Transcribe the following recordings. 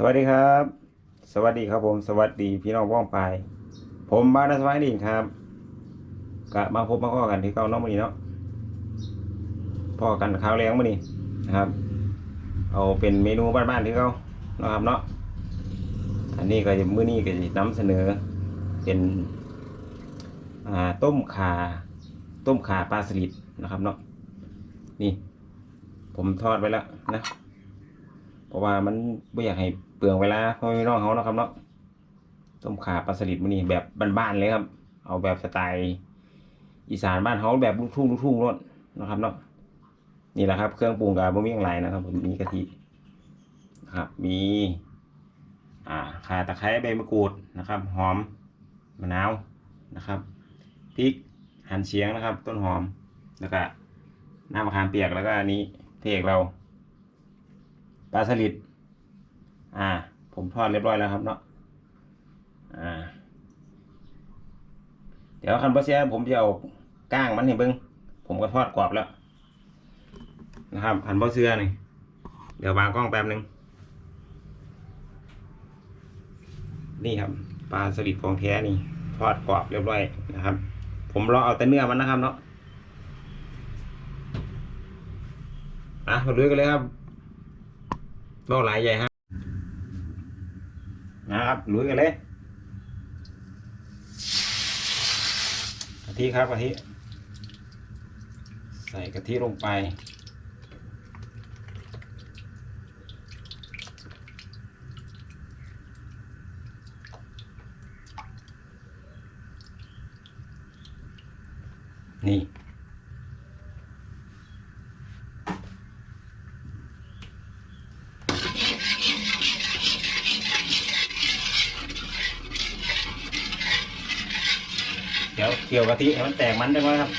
สวัสดีครับ สวัสดีครับผม สวัสดีพี่น้องว่องไปผมบ้านสวัสดีครับกะมาพบมาข้อกันที่เก้าน้องมือนี้เนาะพ่อกันข้าวแรงมือนี้นะครับ เอาเป็นเมนูบ้านๆที่เขานะครับเนาะอันนี้ก็จะมื้อนี้ก็จะนำเสนอ เป็นอ่าต้มขาต้มขาปลาสลิดนะครับเนาะนี่ ผมทอดไว้แล้วนะ เพราะว่ามันไม่อยากให้เปลืองเวลาพ่อพี่น้องเขานะครับเนาะต้มขาปลาสลิดมื้อนี้แบบบ้านๆเลยครับ เอาแบบสไตล์อีสานบ้านเขาแบบลูกทุ่งลูกทุ่งรสนะครับเนาะนี่แหละครับ เครื่องปรุงกับบ่มีอย่างไรนะครับผมมีกะทินะครับ มี อ่าข่าตะไคร้ใบมะกรูดนะครับ หอมมะนาวนะครับพริกหั่นเชียงนะครับ ต้นหอมแล้วก็น้ำมะขามเปียกแล้วก็อันนี้เทกเรา ปลาสลิดอ่า ผมทอดเรียบร้อยแล้วครับเนาะอ่า เดี๋ยวคันบะเซียผมจะเอาก้างมันให้เบิ้งผมก็ทอดกรอบแล้ว นะครับคันบะเซียนี่เดี๋ยววางกล้องแป๊บหนึงนี่ครับปลาสลิดของแท้นี่ทอดกรอบเรียบร้อยนะครับ ผมรอเอาแต่เนื้อมันนะครับเนาะอะมาดูกันเลยครับ เบ้าหลายใหญ่ฮะนะครับลุยกันเลยกะทิครับกะทิใส่กะทิลงไปนี่ ดี๋ยวเกี่ยวกะทิให้มันแตกมันได้ไหมครับ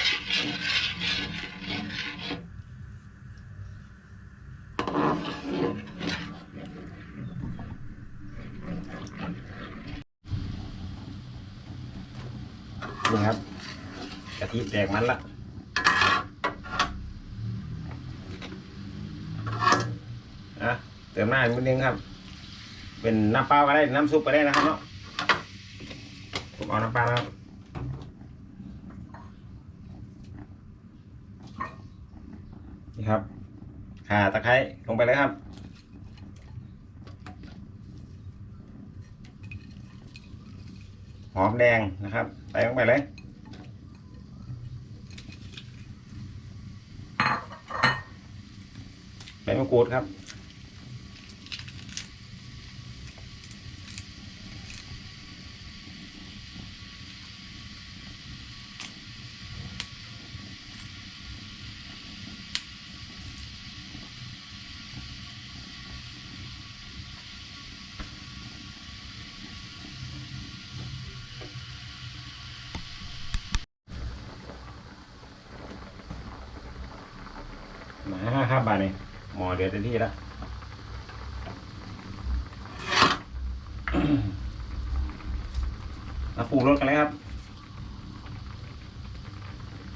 นี่ครับกะทิแตกมันละอะเติมหน้าอีกนิดนึงครับ เป็นน้ำเปล่าก็ได้น้ำซุปก็ได้นะครับเนาะผมเอาน้ำเปล่าแล้วครับ นี่ครับข่าตะไคร้ลงไปเลยครับ หอมแดงนะครับใส่ลงไปเลยใบมะกรูดครับ บบาทนี่หมอเดือดเต็มที่แล้วมาปรุงรสกันเลยครับ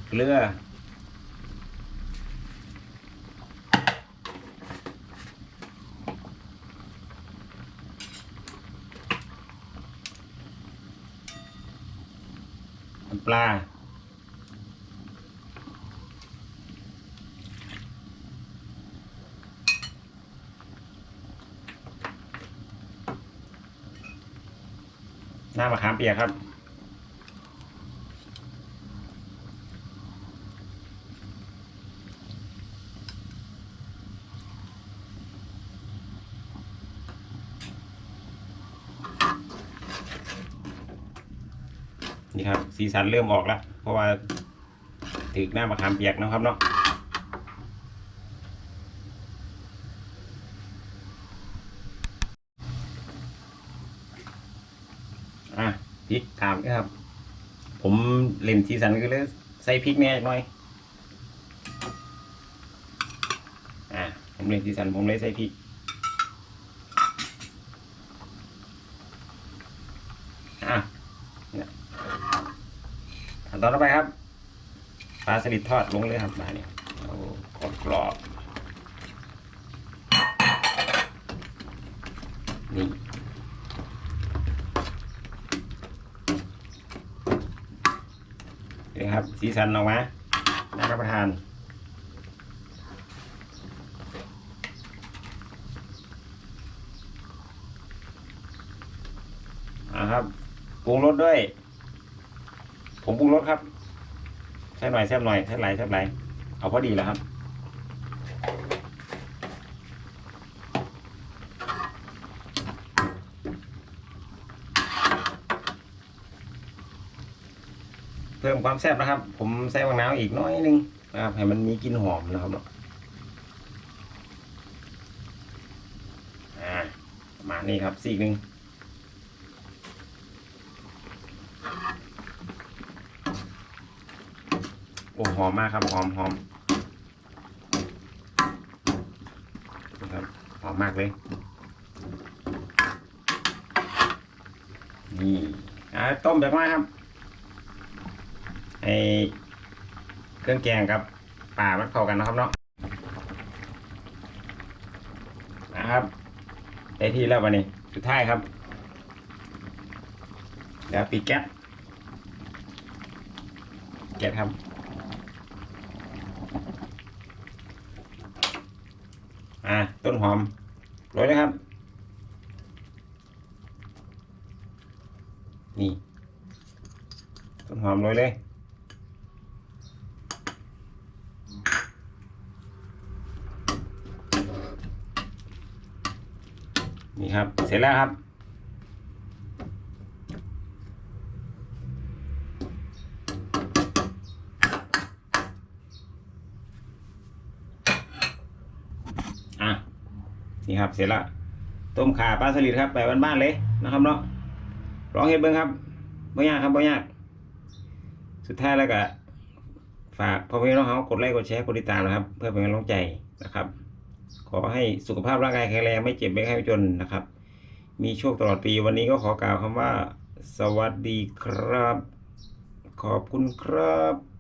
เกลือปลา น้ำมะขามเปียกครับ นี่ครับ สีสันเริ่มออกแล้ว เพราะว่าถึกหน้ามะขามเปียกนะครับเนาะ อะพ ริกตามนะครับ ผมเล่นสีสันก็เลยใส่พริกแน่หน่อย อะผมเล่นสีสันผมเลยใส่พริกอะขั้นตอนต่อไปครับปลาสลิดทอดลงเลยครับมาเนี่ยโอ้กรอบกรอบนี่ นี่ครับสีสันออกมาน่ารับประทานอ่าครับปรุงรสด้วย ผมปรุงรสครับใส่หน่อยแซ่บหน่อยใส่หลายแซ่บหลเอาพอดีแล้วครับ เพิ่มความแซ่บนะครับ ผมใส่บางน้ำอีกน้อยนึงนะครับให้มันมีกลิ่นหอมนะครับเนาะประมาณนี้ครับสีกหนึ่งโอ้หอมมากครับหอมหอมนะครับหอมมากเลย นี่อ่าต้มแบบว่าครับ ไอเครื่องแกงกับป่ามันเข้ากันนะครับเนาะนะครับได้ที่แล้ววันนี้สุดท้ายครับเดี๋ยวปิดแก๊สแก๊สครับอ่าต้นหอมโรยเลยครับ นี่ ต้นหอมโรยเลย นี่ครับ เสร็จแล้วครับ อะ นี่ครับ เสร็จละต้มข่าปลาสลิดครับแบบบ้านๆเลยนะครับเนาะลองเห็ดเบิ้งครับไม่ยากครับไม่ยาก สุดท้ายแล้วก็ฝากพ่อแม่น้องเขากดไลค์กดแชร์กดติดตามนะครับ เพื่อเป็นกำลังใจนะครับ ขอให้สุขภาพร่างกายแข็งแรงไม่เจ็บไม่ไข้ไม่จนนะครับ มีโชคตลอดปีวันนี้ก็ขอกล่าวคำว่า สวัสดีครับ ขอบคุณครับ